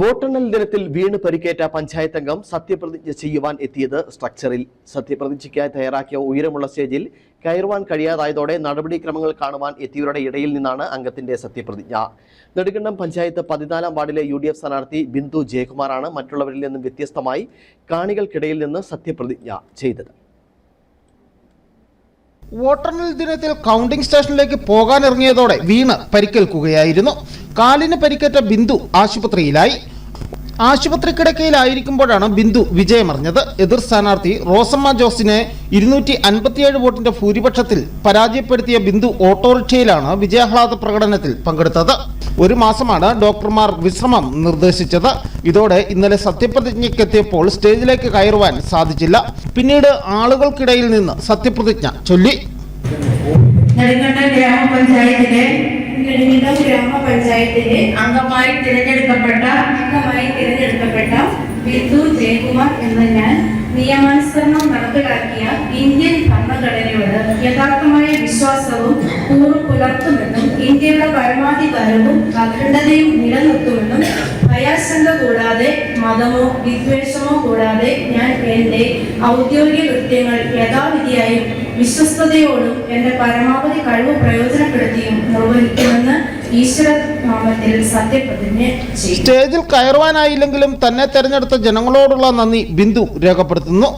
വോട്ടെണ്ണൽ ദിനത്തിൽ വീണ് പരിക്കേറ്റ പഞ്ചായത്ത് അംഗം സത്യപ്രതിജ്ഞ ചെയ്യുവാൻ എത്തിയത് സ്ട്രക്ചറിൽ സത്യപ്രതിജ്ഞയ്ക്കായി തയ്യാറാക്കിയ ഉയരമുള്ള സ്റ്റേജിൽ കയറുവാൻ കഴിയാതായതോടെ നടപടിക്രമങ്ങൾ കാണുവാൻ എത്തിയവരുടെ ഇടയിൽ നിന്നാണ് അംഗത്തിന്റെ സത്യപ്രതിജ്ഞ. നെടുങ്കണ്ടം പഞ്ചായത്ത് പതിനാലാം വാർഡിലെ യു ഡി എഫ് സ്ഥാനാർത്ഥി ബിന്ദു ജയകുമാറാണ് മറ്റുള്ളവരിൽ നിന്നും വ്യത്യസ്തമായി കാണികൾക്കിടയിൽ നിന്ന് സത്യപ്രതിജ്ഞ ചെയ്തത്. വോട്ടെണ്ണൽ ദിനത്തിൽ കൗണ്ടിംഗ് സ്റ്റേഷനിലേക്ക് പോകാനിറങ്ങിയതോടെ വീണ് പരിക്കേൽക്കുകയായിരുന്നു. കാലിന് പരിക്കേറ്റ ബിന്ദു ആശുപത്രിയിലായി. ആശുപത്രി കിടക്കയിലായിരിക്കുമ്പോഴാണ് ബിന്ദു വിജയമറിഞ്ഞത്. എതിർ സ്ഥാനാർത്ഥി റോസമ്മ ജോസിനെ ഇരുന്നൂറ്റി അൻപത്തിയേഴ് വോട്ടിന്റെ ഭൂരിപക്ഷത്തിൽ പരാജയപ്പെടുത്തിയ ബിന്ദു ഓട്ടോറിക്ഷയിലാണ് വിജയാഹ്ലാദ പ്രകടനത്തിൽ പങ്കെടുത്തത്. ഒരു മാസമാണ് ഡോക്ടർമാർ വിശ്രമം നിർദ്ദേശിച്ചത്. ഇതോടെ ഇന്നലെ സത്യപ്രതിജ്ഞയ്ക്കെത്തിയപ്പോൾ സ്റ്റേജിലേക്ക് കയറുവാൻ സാധിച്ചില്ല. പിന്നീട് ആളുകൾക്കിടയിൽ നിന്ന് സത്യപ്രതിജ്ഞ ചൊല്ലി. നെടുങ്കണ്ടം ഗ്രാമപഞ്ചായത്തിന്റെ അംഗമായി തിരഞ്ഞെടുക്കപ്പെട്ട അംഗമായി തിരഞ്ഞെടുക്കപ്പെട്ട ബിന്ദു ജയകുമാർ എന്ന ഞാൻ നിയമാനുസരണം നടപ്പിലാക്കിയ ഇന്ത്യൻ ഭരണഘടനയോട് യഥാർത്ഥമായ വിശ്വാസവും കൂറും പുലർത്തുമെന്നും ഇന്ത്യയുടെ പരമാധികാരവും അഖണ്ഡതയും നിലനിർത്തുമെന്നും ഭയാശങ്ക കൂടാതെ മതമോ വിദ്വേഷമോ കൂടാതെ ഞാൻ എന്റെ ഔദ്യോഗിക കൃത്യങ്ങൾ യഥാവിധിയായും വിശ്വസ്തയോടും എന്റെ പരമാവധി കഴിവ് പ്രയോജനപ്പെടുത്തിയും നിർവഹിക്കുമെന്ന് ഈശ്വര നാമത്തിൽ സത്യപ്രതിജ്ഞ സ്റ്റേജിൽ കയറുവാനായില്ലെങ്കിലും തന്നെ തെരഞ്ഞെടുത്ത ജനങ്ങളോടുള്ള നന്ദി ബിന്ദു രേഖപ്പെടുത്തുന്നു.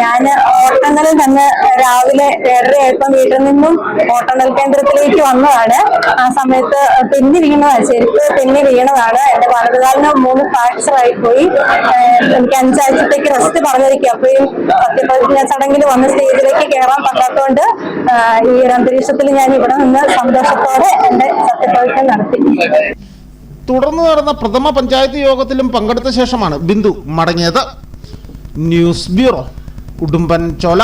ഞാൻ ഓട്ടങ്ങളിൽ നിന്ന് രാവിലെ ഏഴരയായപ്പം വീട്ടിൽ നിന്നും ഓട്ടണൽ കേന്ദ്രത്തിലേക്ക് വന്നതാണ്. ആ സമയത്ത് തെന്നി വീണതാണ്. ചെരുപ്പ് തെന്നി വീണതാണ്. എന്റെ വലതുകാലിന് മൂന്ന് ഫ്രാക്ചർ ആയിപ്പോയി. പോയി എനിക്ക് അഞ്ചാഴ്ചത്തേക്ക് റെസ്റ്റ് പറഞ്ഞിരിക്കും അപ്പോഴും സത്യപ്രതിജ്ഞ ചടങ്ങിൽ വന്ന് സ്റ്റേജിലേക്ക് കയറാൻ പറ്റാത്തതുകൊണ്ട് ഈ ഒരു അന്തരീക്ഷത്തിൽ ഞാൻ ഇവിടെ നിന്ന് സന്തോഷത്തോടെ എന്റെ സത്യപ്രതിജ്ഞ നടത്തി. തുടർന്ന് നടന്ന പ്രഥമ പഞ്ചായത്ത് യോഗത്തിലും പങ്കെടുത്ത ശേഷമാണ് ബിന്ദു മടങ്ങിയത്. ന്യൂസ് ബ്യൂറോ ഉടുമ്പൻ ചോല